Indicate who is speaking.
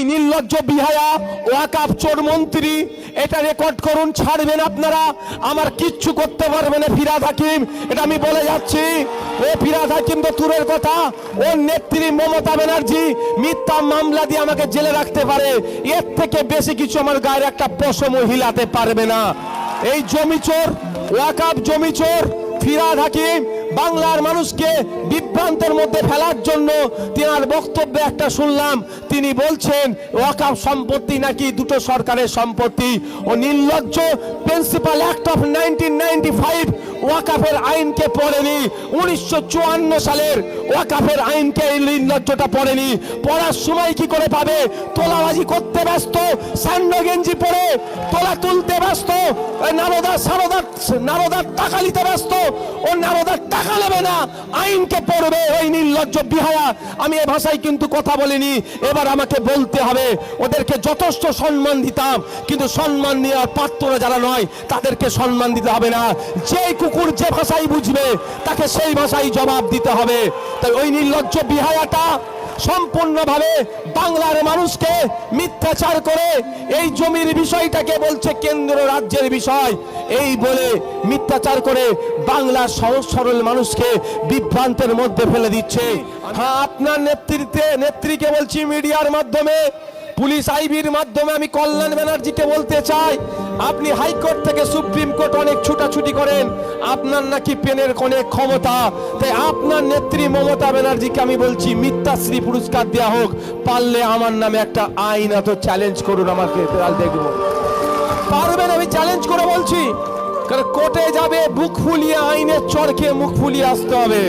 Speaker 1: ওই নির্লজ্জ বিহায়া ওয়াকাপ চোর মন্ত্রী, এটা রেকর্ড করুন, ছাড়বেন আপনারা। আমার কিচ্ছু করতে পারবে না হাকিম। এটা আমি বলে যাচ্ছি। ও ফিরাদ হাকিম তো দূরের কথা। ওর নেত্রী মমতা ব্যানার্জি, মিথ্যা মামলা দিয়ে আমাকে জেলে রাখতে পারে। এর থেকে বেশি কিছু আমার গায়ের একটা পশম হিলাতে পারবে না। এই জমি চোর ওয়াকাপ জমি চোর, ফিরাদ হাকিম বাংলার মানুষকে বিভ্রান্তের মধ্যে ফেলার জন্য তিনার বক্তব্য একটা শুনলাম। তিনি বলছেন ওয়াকাফ সম্পত্তি নাকি দুটো সরকারের সম্পত্তি? ও নির্লজ্জ principal act of nineteen ninety ওয়াকাফের আইনকে পড়েনি। উনিশশো চুয়ান্ন সালের ওয়াকাফের আইনকে এই নির্লজ্জটা পড়েনি। পড়ার সময় কি করে পাবে? তোলাবাজি করতে ব্যস্ত, সান্ড গেঞ্জি পরে তোলা তুলতে ব্যস্ত ওই নারদা সারদার নারদার টাকা নিতে ব্যস্ত, ও নারদার টাকা নেবে না। আইনকে পড়বে ওই নির্লজ্জ বিহায়া আমি এ ভাষায় কিন্তু কথা বলিনি। এবার আমাকে বলতে হবে, ওদেরকে যথেষ্ট সম্মান দিতাম, কিন্তু সম্মান নেওয়ার পাত্ররা যারা নয়, তাদেরকে সম্মান দিতে হবে না। যে কুকুর যে ভাষাই বুঝবে, তাকে সেই ভাষাই জবাব দিতে হবে। তাই ওই নির্লজ্জ বিহায়াটা সম্পূর্ণভাবে বাংলার মানুষকে মিথ্যাচার করে এই জমির বিষয়টাকে বলছে কেন্দ্র রাজ্যের বিষয়। এই বলে মিথ্যাচার করে বাংলার সহজ সরল মানুষকে বিভ্রান্তের মধ্যে ফেলে দিচ্ছে। হ্যাঁ আপনার নেতৃত্বে, নেত্রীকে বলছি মিডিয়ার মাধ্যমে, পুলিশ আইবির মাধ্যমে আমি কল্যাণ ব্যানার্জিকে বলতে চাই। আপনি হাইকোর্ট থেকে সুপ্রিম কোর্ট অনেক ছুটাছুটি করেন, আপনার নাকি পেনের অনেক ক্ষমতা। তাই আপনার নেত্রী মমতা ব্যানার্জিকে আমি বলছি, মিথ্যাশ্রী পুরস্কার দেওয়া হোক, পারলে আমার নামে একটা আইন এত চ্যালেঞ্জ করুন আমাকে দেখব পারবেন আমি চ্যালেঞ্জ করে বলছি। কারণ কোর্টে যাবে, বুক ফুলিয়ে আইনের চরকে মুখ ফুলিয়ে আসতে হবে।